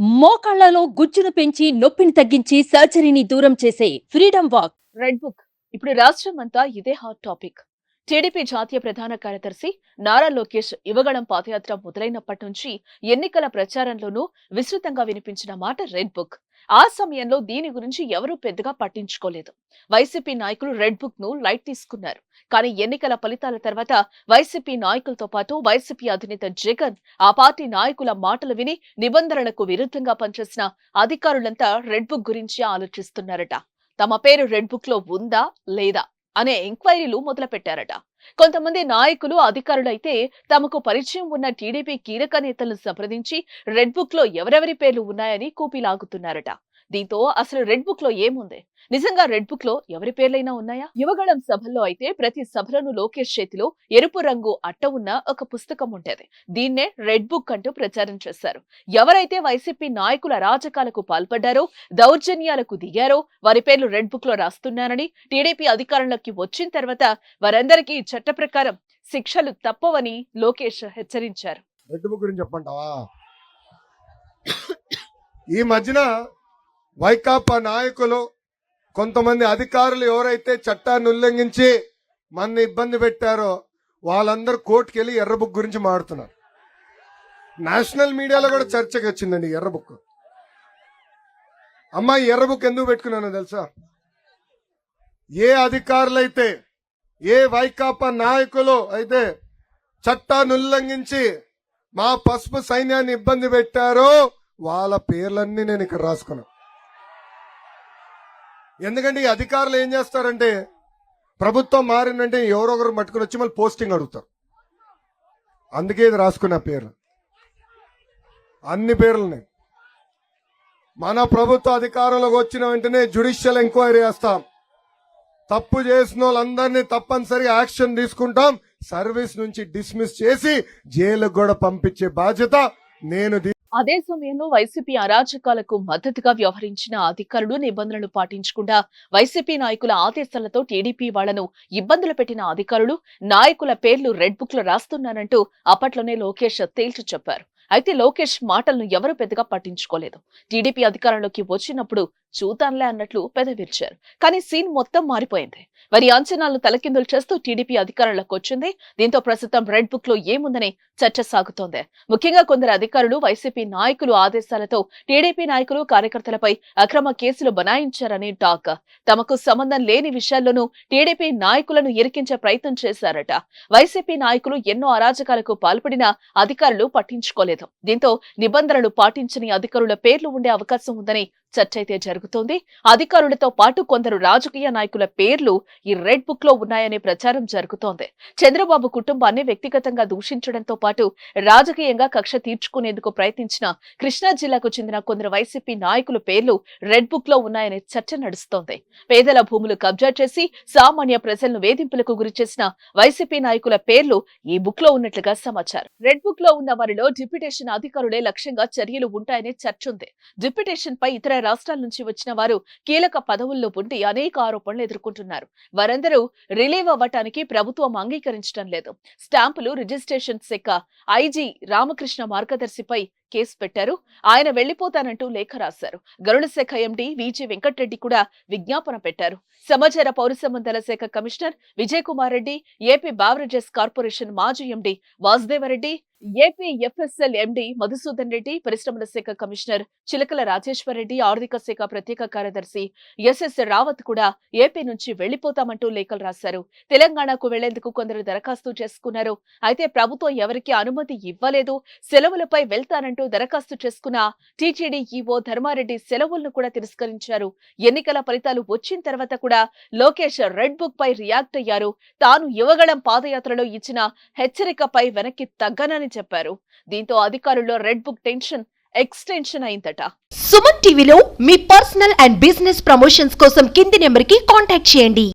మోకాళ్ళలో గుజ్జును పెంచి నొప్పిని తగ్గించి సర్జరీని దూరం చేసే ఫ్రీడమ్ వాక్. Red book. ఇప్పుడు రాష్ట్రం అంతా ఇదే హాట్ టాపిక్ టీడీపీ జాతీయ ప్రధాన కార్యదర్శి నారా లోకేష్ యువగళం పాదయాత్ర మొదలైనప్పటి నుంచి ఎన్నికల ప్రచారంలోనూ విస్తృతంగా వినిపించిన మాట రెడ్ బుక్. ఆ సమయంలో దీని గురించి ఎవరూ పెద్దగా పట్టించుకోలేదు. వైసీపీ నాయకులు రెడ్ బుక్ను లైట్ తీసుకున్నారు. కానీ ఎన్నికల ఫలితాల తర్వాత వైసీపీ నాయకులతో పాటు వైసీపీ అధినేత జగన్ ఆ పార్టీ నాయకుల మాటలు విని నిబంధనలకు విరుద్ధంగా పనిచేసిన అధికారులంతా రెడ్ బుక్ గురించి ఆలోచిస్తున్నారట. తమ పేరు రెడ్ బుక్లో ఉందా లేదా అనే ఎంక్వైరీలు మొదలుపెట్టారట. కొంతమంది నాయకులు అధికారులైతే తమకు పరిచయం ఉన్న టీడీపీ కీలక నేతలను సంప్రదించి రెడ్ బుక్లో ఎవరెవరి పేర్లు ఉన్నాయని కూపీలాగుతున్నారట దీంతో అసలు రెడ్ బుక్లో ఏముంది? నిజంగా రెడ్ బుక్లో ఎవరి పేర్లైనా ఉన్నాయా? యువగళం సభల్లో అయితే ప్రతి సభలను లోకేష్ చేతిలో ఎరుపు రంగు అట్ట ఉన్న ఒక పుస్తకం ఉండేది. దీన్నే రెడ్ బుక్ అంటూ ప్రచారం చేశారు. ఎవరైతే వైసీపీ నాయకుల అరాచకాలకు పాల్పడ్డారో దౌర్జన్యాలకు దిగారో వారి పేర్లు రెడ్ బుక్లో రాస్తున్నారని టీడీపీ అధికారంలోకి వచ్చిన తర్వాత వారందరికీ చట్ట ప్రకారం శిక్షలు తప్పవని లోకేష్ హెచ్చరించారు. రెడ్ బుక్ గురించి చెప్పంటావా ఈ మధ్యన వైకాపా నాయకులు కొంతమంది అధికారులు ఎవరైతే చట్టాన్ని ఉల్లంఘించి మన ఇబ్బంది పెట్టారో వాళ్ళందరూ కోర్టుకి వెళ్ళి ఎర్ర బుక్ గురించి మాడుతున్నారు నేషనల్ మీడియాలో కూడా చర్చకి వచ్చిందండి ఈ ఎర్ర బుక్. అమ్మా ఎర్ర బుక్ ఎందుకు పెట్టుకున్నానో తెలుసా? ఏ అధికారులైతే ఏ వైకాపా నాయకులు అయితే చట్టాన్ని ఉల్లంఘించి మా పసుపు సైన్యాన్ని ఇబ్బంది పెట్టారో వాళ్ళ పేర్లన్నీ నేను ఇక్కడ రాసుకున్నా. ఎందుకంటే ఈ అధికారులు ఏం చేస్తారంటే ప్రభుత్వం మారిందంటే ఎవరొకరు పట్టుకుని వచ్చి మళ్ళీ పోస్టింగ్ అడుగుతారు. అందుకే ఇది రాసుకున్న పేర్లు. అన్ని పేర్లున్నాయి మన ప్రభుత్వ అధికారంలోకి వచ్చిన వెంటనే జుడిషియల్ ఎంక్వైరీ చేస్తాం. తప్పు చేసిన వాళ్ళందరినీ తప్పనిసరిగా యాక్షన్ తీసుకుంటాం. సర్వీస్ నుంచి డిస్మిస్ చేసి జైలుకు కూడా పంపించే బాధ్యత నేను అదే సమయంలో వైసీపీ అరాచకాలకు మద్దతుగా వ్యవహరించిన అధికారులు నిబంధనలు పాటించకుండా వైసీపీ నాయకుల ఆదేశాలతో టీడీపీ వాళ్ళను ఇబ్బందులు పెట్టిన అధికారులు నాయకుల పేర్లు రెడ్ బుక్లో రాస్తున్నానంటూ అప్పట్లోనే లోకేష్ తేల్చి చెప్పారు. అయితే లోకేష్ మాటలను ఎవరు పెద్దగా పట్టించుకోలేదు. టీడీపీ అధికారంలోకి వచ్చినప్పుడు చూతాన్లే అన్నట్లు పెదవిర్చారు. కానీ సీన్ మొత్తం మారిపోయింది. వారి అంచనాలను తలకిందులు చేస్తూ టీడీపీ అధికారంలోకి వచ్చింది. దీంతో ప్రస్తుతం రెడ్ బుక్లో ఏముందని చర్చ సాగుతోంది. ముఖ్యంగా కొందరు అధికారులు వైసీపీ నాయకులు ఆదేశాలతో టీడీపీ నాయకులు కార్యకర్తలపై అక్రమ కేసులు బనాయించారని టాక్. తమకు సంబంధం లేని విషయాల్లోనూ టీడీపీ నాయకులను ఇరికించే ప్రయత్నం చేశారట. వైసీపీ నాయకులు ఎన్నో అరాజకాలకు పాల్పడినా అధికారులు పట్టించుకోలేదు. దీంతో నిబంధనలు పాటించని అధికారుల పేర్లు ఉండే అవకాశం ఉందని చర్చ అయితే జరుగుతుంది అధికారులతో పాటు కొందరు రాజకీయ నాయకుల పేర్లు ఈ రెడ్ బుక్లో ఉన్నాయనే ప్రచారం జరుగుతోంది. చంద్రబాబు కుటుంబాన్ని వ్యక్తిగతంగా దూషించడంతో పాటు రాజకీయంగా కక్ష తీర్చుకునేందుకు ప్రయత్నించిన కృష్ణా జిల్లాకు చెందిన కొందరు వైసీపీ నాయకుల పేర్లు రెడ్ బుక్లో ఉన్నాయనే చర్చ నడుస్తోంది. పేదల భూములు కబ్జా చేసి సామాన్య ప్రజలను వేధింపులకు గురి చేసిన వైసీపీ నాయకుల పేర్లు ఈ బుక్లో ఉన్నట్లుగా సమాచారం. రెడ్ బుక్లో ఉన్న వారిలో డిప్యుటేషన్ అధికారులే లక్ష్యంగా చర్యలు ఉంటాయనే చర్చ ఉంది డిప్యుటేషన్ పై ఇతర రాష్ట్రాల నుంచి వచ్చిన వారు కీలక పదవుల్లో ఉండి అనేక ఆరోపణలు ఎదుర్కొంటున్నారు. వారందరూ రిలీవ్ అవ్వటానికి ప్రభుత్వం అంగీకరించడం లేదు. స్టాంపులు రిజిస్ట్రేషన్ శాఖ ఐజీ రామకృష్ణ మార్గదర్శిపై కేసు పెట్టారు. ఆయన వెళ్ళిపోతానంటూ లేఖ రాశారు. గరుడ శాఖ ఎండి విజే వెంకటరెడ్డి కూడా విజ్ఞాపన పెట్టారు. సమాచార పౌర సంబంధాల శాఖ commissioner Vijay Kumar Reddy AP beverages corporation మాజీ MD Vasudevareddy AP FSL MD Madhusudan Reddy పరిశ్రమల శాఖ కమిషనర్ చిలకల రాజేశ్వర్ రెడ్డి ఆర్థిక శాఖ ప్రత్యేక కార్యదర్శి ఎస్ఎస్ రావత్ కూడా ఏపీ నుంచి వెళ్ళిపోతామంటూ లేఖలు రాశారు. తెలంగాణకు వెళ్ళేందుకు కొందరు దరఖాస్తు చేసుకున్నారు. అయితే ప్రభుత్వం ఎవరికీ అనుమతి ఇవ్వలేదు. సెలవులపై వెళ్తానంటూ దరఖాస్తు చేసుకున్న టీటీడీ ఈవో ధర్మారెడ్డి సెలవులను కూడా తిరస్కరించారు. ఎన్నికల ఫలితాలు వచ్చిన తర్వాత కూడా లోకేష్ రెడ్ బుక్ పై రియాక్ట్ అయ్యారు. తాను యువగళం పాదయాత్రలో ఇచ్చిన హెచ్చరికపై వెనక్కి తగ్గనని చెప్పారు. దీంతో అధికారుల్లో రెడ్ బుక్ టెన్షన్ ఎక్స్టెన్షన్ అయిందట. సుమన్ టీవీలో మీ పర్సనల్ అండ్ బిజినెస్ ప్రమోషన్స్ కోసం కింది నెంబర్కి కాంటాక్ట్ చేయండి.